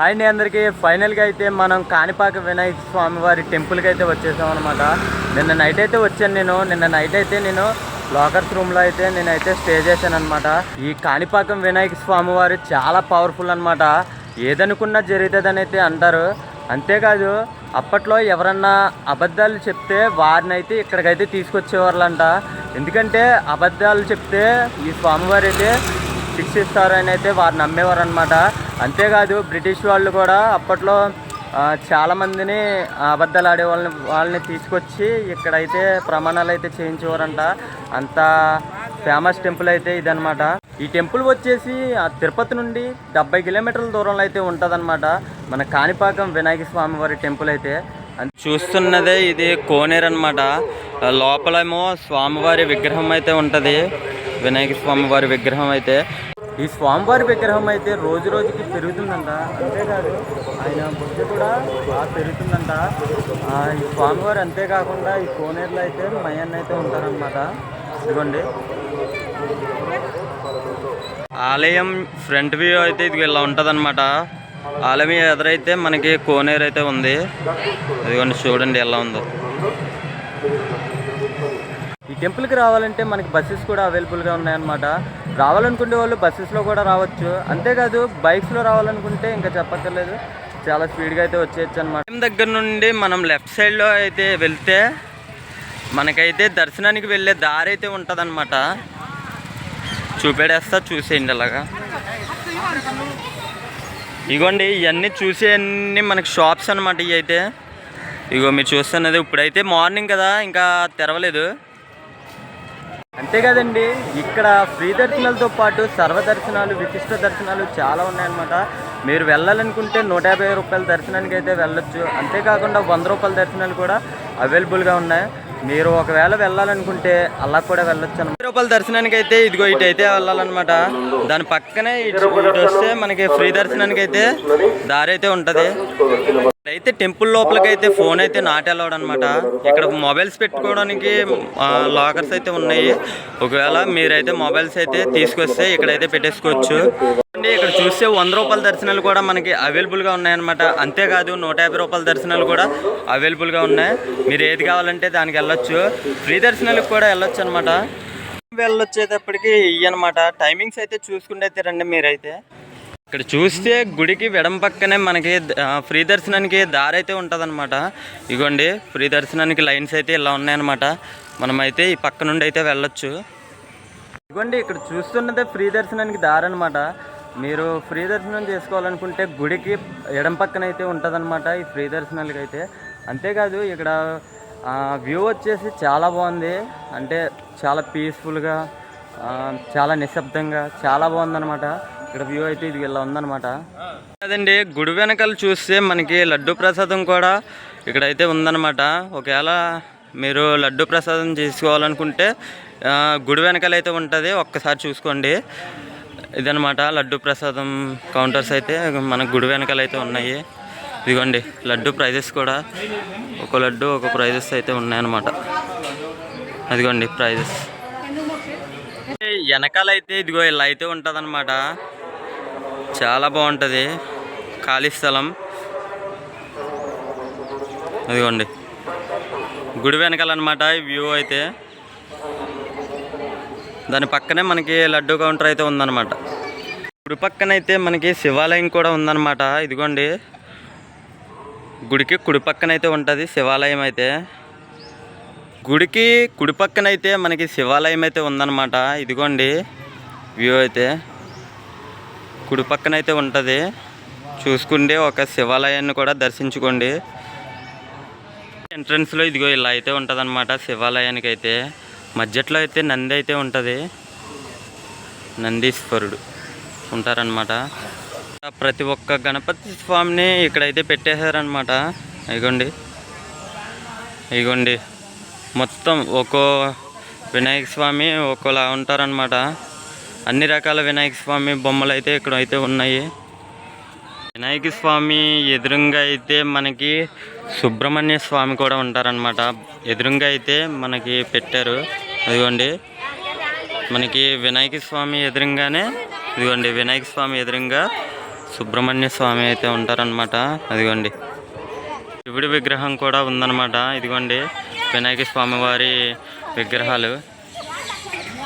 Hi అండి అందరికీ. ఫైనల్గా అయితే మనం కాణిపాక వినాయక స్వామి వారి టెంపుల్కి అయితే వచ్చేసాం అనమాట నిన్న నైట్ అయితే వచ్చాను నేను. నిన్న నైట్ అయితే నేను లాకర్స్ రూమ్లో అయితే నేనైతే స్టే చేశాను అనమాట ఈ కాణిపాకం వినాయక స్వామి వారు చాలా పవర్ఫుల్ అనమాట ఏదనుకున్నా జరుగుతుందని అయితే అంటారు. అంతేకాదు అప్పట్లో ఎవరన్నా అబద్ధాలు చెప్తే వారిని అయితే ఇక్కడికైతే తీసుకొచ్చేవాళ్ళంట. ఎందుకంటే అబద్ధాలు చెప్తే ఈ స్వామివారు అయితే శిక్షిస్తారు అని అయితే వారు నమ్మేవారు అనమాట అంతేకాదు బ్రిటిష్ వాళ్ళు కూడా అప్పట్లో చాలామందిని చాలా మందిని అబద్ధాలు ఆడే వాళ్ళని వాళ్ళని తీసుకొచ్చి ఇక్కడైతే ప్రమాణాలు అయితే చేయించేవారంట. అంత ఫేమస్ టెంపుల్ అయితే ఇదనమాట ఈ టెంపుల్ వచ్చేసి ఆ తిరుపతి నుండి డెబ్బై కిలోమీటర్ల దూరంలో అయితే ఉంటుందన్నమాట. మన కాణిపాకం వినాయక స్వామి వారి టెంపుల్ అయితే. చూస్తున్నదే ఇది కోనేరు అనమాట లోపలేమో స్వామివారి విగ్రహం అయితే ఉంటుంది. వినాయక స్వామివారి విగ్రహం అయితే. ఈ స్వామివారి విగ్రహం అయితే రోజు రోజుకి పెరుగుతుందంట. అంతేకాదు ఆయన బుద్ధి కూడా బాగా పెరుగుతుందంట. ఈ స్వామివారు అంతేకాకుండా ఈ కోనేరులో అయితే మయాన్ని అయితే ఉంటారనమాట ఇదిగోండి. ఆలయం ఫ్రంట్ వ్యూ అయితే ఇది ఇలా ఉంటుందన్నమాట. ఆలయం ఎదురైతే మనకి కోనేరు అయితే ఉంది. ఇదిగోండి చూడండి ఎలా ఉందో. టెంపుల్కి రావాలంటే మనకి బస్సెస్ కూడా అవైలబుల్గా ఉన్నాయన్నమాట. రావాలనుకునే వాళ్ళు బస్సెస్లో కూడా రావచ్చు. అంతేకాదు బైక్స్లో రావాలనుకుంటే ఇంకా చెప్పక్కర్లేదు. చాలా స్పీడ్గా అయితే వచ్చేయచ్చు అనమాట దగ్గర నుండి మనం లెఫ్ట్ సైడ్లో అయితే వెళ్తే మనకైతే దర్శనానికి వెళ్ళే దారి అయితే ఉంటుందన్నమాట. చూపెడేస్తా చూసేయండి అలాగా. ఇగోండి ఇవన్నీ చూసేవన్నీ మనకి షాప్స్ అనమాట ఇవి అయితే ఇగో మీరు చూస్తున్నది ఇప్పుడైతే మార్నింగ్ కదా ఇంకా తెరవలేదు. అంతే కదండి ఇక్కడ ఫ్రీ దర్శనాలతో పాటు సర్వ దర్శనాలు విశిష్ట దర్శనాలు చాలా ఉన్నాయన్నమాట. మీరు వెళ్ళాలనుకుంటే నూట యాభై రూపాయల దర్శనానికి అయితే వెళ్ళొచ్చు. అంతేకాకుండా వంద రూపాయల దర్శనాలు కూడా అవైలబుల్గా ఉన్నాయి. మీరు ఒకవేళ వెళ్ళాలనుకుంటే అలా కూడా వెళ్ళొచ్చు అనమాట రూపాయల దర్శనానికి అయితే ఇదిగో ఇటు అయితే వెళ్ళాలన్నమాట. దాని పక్కనే ఇటు ఇటు వస్తే మనకి ఫ్రీ దర్శనానికి అయితే దారి అయితే ఉంటుంది. అయితే టెంపుల్ లోపలికి అయితే ఫోన్ అయితే నాట్ అలౌడ్ అనమాట ఇక్కడ మొబైల్స్ పెట్టుకోవడానికి లాకర్స్ అయితే ఉన్నాయి. ఒకవేళ మీరైతే మొబైల్స్ అయితే తీసుకొస్తే ఇక్కడైతే పెట్టేసుకోవచ్చు. అండి ఇక్కడ చూస్తే వంద రూపాయల దర్శనాలు కూడా మనకి అవైలబుల్గా ఉన్నాయన్నమాట. అంతేకాదు నూట యాభై రూపాయల దర్శనాలు కూడా అవైలబుల్గా ఉన్నాయి. మీరు ఏది కావాలంటే దానికి వెళ్ళొచ్చు. ఫ్రీ దర్శనాలకు కూడా వెళ్ళొచ్చు అనమాట వెళ్ళొచ్చేటప్పటికి ఇవి అనమాట టైమింగ్స్ అయితే చూసుకుంటే రండి మీరైతే. ఇక్కడ చూస్తే గుడికి వెడం పక్కనే మనకి ఫ్రీ దర్శనానికి దారి అయితే ఉంటుందన్నమాట. ఇగోండి ఫ్రీ దర్శనానికి లైన్స్ అయితే ఇలా ఉన్నాయన్నమాట. మనమైతే ఈ పక్క నుండి అయితే వెళ్ళొచ్చు. ఇదిగోండి ఇక్కడ చూస్తున్నదే ఫ్రీ దర్శనానికి దారి అనమాట మీరు ఫ్రీ దర్శనం చేసుకోవాలనుకుంటే గుడికి ఎడం పక్కన అయితే ఉంటుందన్నమాట ఈ ఫ్రీ దర్శనాలకి అయితే. అంతేకాదు ఇక్కడ వ్యూ వచ్చేసి చాలా బాగుంది. అంటే చాలా పీస్ఫుల్గా చాలా నిశ్శబ్దంగా చాలా బాగుందన్నమాట. ఇక్కడ వ్యూ అయితే ఇది ఇలా ఉందన్నమాట. అదండి గుడి వెనకాల చూస్తే మనకి లడ్డు ప్రసాదం కూడా ఇక్కడైతే ఉందన్నమాట. ఒకవేళ మీరు లడ్డు ప్రసాదం చేసుకోవాలనుకుంటే గుడి వెనకాల అయితే ఉంటుంది. ఒక్కసారి చూసుకోండి. ఇదనమాట లడ్డు ప్రసాదం కౌంటర్స్ అయితే మన గుడి వెనకాల అయితే ఉన్నాయి. ఇదిగోండి లడ్డు ప్రైజెస్ కూడా. ఒక లడ్డు ఒక ప్రైజెస్ అయితే ఉన్నాయన్నమాట. అదిగోండి ప్రైజెస్. వెనకాల అయితే ఇదిగో ఇలా అయితే ఉంటుందన్నమాట. చాలా బాగుంటుంది. ఖాళీ స్థలం. అదిగోండి గుడి వెనకాలన్నమాట ఈ వ్యూ అయితే. దాని పక్కనే మనకి లడ్డు కౌంటర్ అయితే ఉందన్నమాట. గుడి పక్కన అయితే మనకి శివాలయం కూడా ఉందన్నమాట. ఇదిగోండి. గుడికి కుడి పక్కన అయితే ఉంటుంది శివాలయం అయితే. గుడికి కుడి పక్కన అయితే మనకి శివాలయం అయితే ఉందన్నమాట. ఇదిగోండి. వ్యూ అయితే. కుడి పక్కన అయితే ఉంటుంది. చూసుకుంటే ఒక శివాలయాన్ని కూడా దర్శించుకోండి. ఎంట్రన్స్లో ఇదిగో ఇలా అయితే ఉంటుంది అనమాట శివాలయానికి అయితే మధ్యలో అయితే నంది అయితే ఉంటుంది. నందీశ్వరుడు ఉంటారనమాట ప్రతి ఒక్క గణపతి స్వామిని ఇక్కడైతే పెట్టేశారనమాట ఇగోండి. ఇగోండి. మొత్తం ఒక్కో వినాయక స్వామి ఒక్కోలా ఉంటారనమాట అన్ని రకాల వినాయక స్వామి బొమ్మలు అయితే ఇక్కడ అయితే ఉన్నాయి. వినాయక స్వామి ఎదురుగా అయితే మనకి సుబ్రహ్మణ్య స్వామి కూడా ఉంటారనమాట ఎదురుగా అయితే మనకి పెట్టారు. అదిగోండి. మనకి వినాయక స్వామి ఎదురుగానే ఇదిగోండి వినాయక స్వామి ఎదురుగా సుబ్రహ్మణ్య స్వామి అయితే ఉంటారనమాట అదిగోండి. శివుడి విగ్రహం కూడా ఉందన్నమాట. ఇదిగోండి వినాయక స్వామి వారి విగ్రహాలు.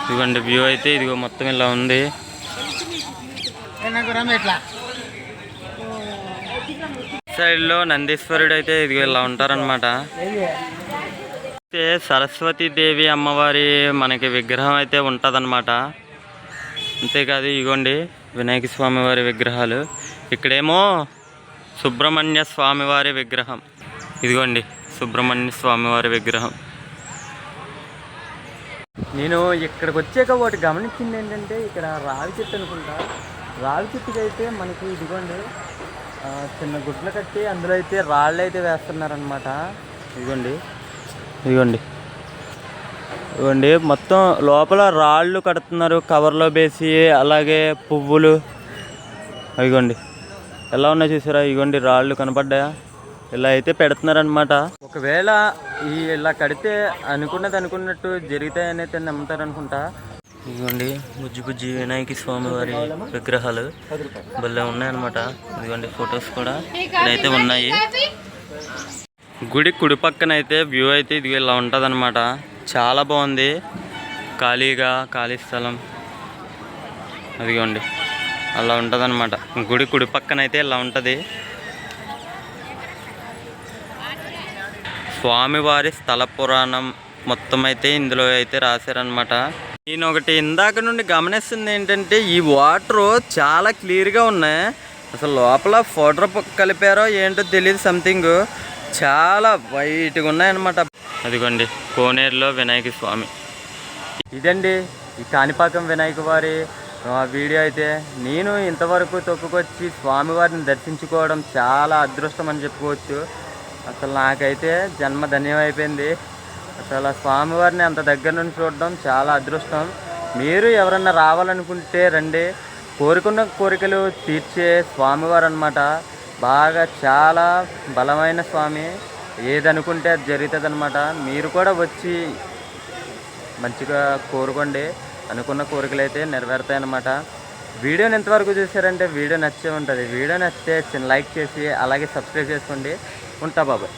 ఇదిగోండి వ్యూ అయితే ఇదిగో మొత్తం ఇలా ఉంది. సైడ్లో నందీశ్వరుడు అయితే ఇదిగో ఇలా ఉంటారనమాట అయితే సరస్వతి దేవి అమ్మవారి మనకి విగ్రహం అయితే ఉంటుందన్నమాట. అంతేకాదు ఇగోండి వినాయక స్వామి వారి విగ్రహాలు. ఇక్కడేమో సుబ్రహ్మణ్య స్వామి వారి విగ్రహం. ఇదిగోండి సుబ్రహ్మణ్య స్వామి వారి విగ్రహం. నేను ఇక్కడికి వచ్చాక ఒకటి గమనించింది ఏంటంటే ఇక్కడ రావి చెట్టు అనుకుంటా. రావి చెట్టుకి అయితే మనకి ఇదిగోండి చిన్న గుడ్లు కట్టి అందులో అయితే రాళ్ళు అయితే వేస్తున్నారనమాట ఇదిగోండి ఇదిగోండి. ఇదిగోండి మొత్తం లోపల రాళ్ళు కడుతున్నారు కవర్లో వేసి అలాగే పువ్వులు. ఇదిగోండి. ఎలా ఉన్నాయి చూసారా? ఇదిగోండి రాళ్ళు కనపడ్డాయా? ఇలా అయితే పెడుతున్నారనమాట ఒకవేళ ఈ ఇలా కడితే అనుకున్నది అనుకున్నట్టు జరుగుతాయని అయితే నమ్ముతారు అనుకుంటా ఇదిగోండి బుజ్జి బుజ్జి వినాయక స్వామి వారి విగ్రహాలు భలే ఉన్నాయన్నమాట. ఇదిగోండి ఫొటోస్ కూడా ఇక్కడైతే ఉన్నాయి. గుడి కుడి పక్కన అయితే వ్యూ అయితే ఇది ఇలా ఉంటుంది చాలా బాగుంది. ఖాళీగా ఖాళీ స్థలం. అదిగోండి అలా ఉంటుంది గుడి కుడి పక్కన అయితే ఇలా ఉంటుంది. స్వామివారి స్థల పురాణం మొత్తం అయితే ఇందులో అయితే రాశారనమాట నేను ఒకటి ఇందాక నుండి గమనిస్తుంది ఏంటంటే ఈ వాటర్ చాలా క్లియర్గా ఉన్నాయి. అసలు లోపల ఫోటర్ కలిపారో ఏంటో తెలియదు సంథింగ్. చాలా వైట్గా ఉన్నాయన్నమాట. అదిగోండి కోనేరులో వినాయక స్వామి. ఇదండి ఈ కాణిపాకం వినాయక వారి. ఆ, వీడియో అయితే నేను ఇంతవరకు తొక్కుకొచ్చి స్వామివారిని దర్శించుకోవడం చాలా అదృష్టం అని చెప్పుకోవచ్చు. అసలు నాకైతే జన్మ ధన్యం అయిపోయింది. అసలు ఆ స్వామివారిని అంత దగ్గర నుండి చూడడం చాలా అదృష్టం. మీరు ఎవరన్నా రావాలనుకుంటే రండి. కోరుకున్న కోరికలు తీర్చే స్వామివారు అనమాట బాగా చాలా బలమైన స్వామి. ఏదనుకుంటే అది జరుగుతుంది అనమాట మీరు కూడా వచ్చి మంచిగా కోరుకోండి. అనుకున్న కోరికలు అయితే నెరవేరుతాయి అన్నమాట వీడియోని ఎంతవరకు చూసారంటే వీడియో నచ్చే ఉంటుంది. వీడియో నచ్చితే చిన్న లైక్ చేసి అలాగే సబ్స్క్రైబ్ చేసుకోండి. ఉంటా బాబాయ్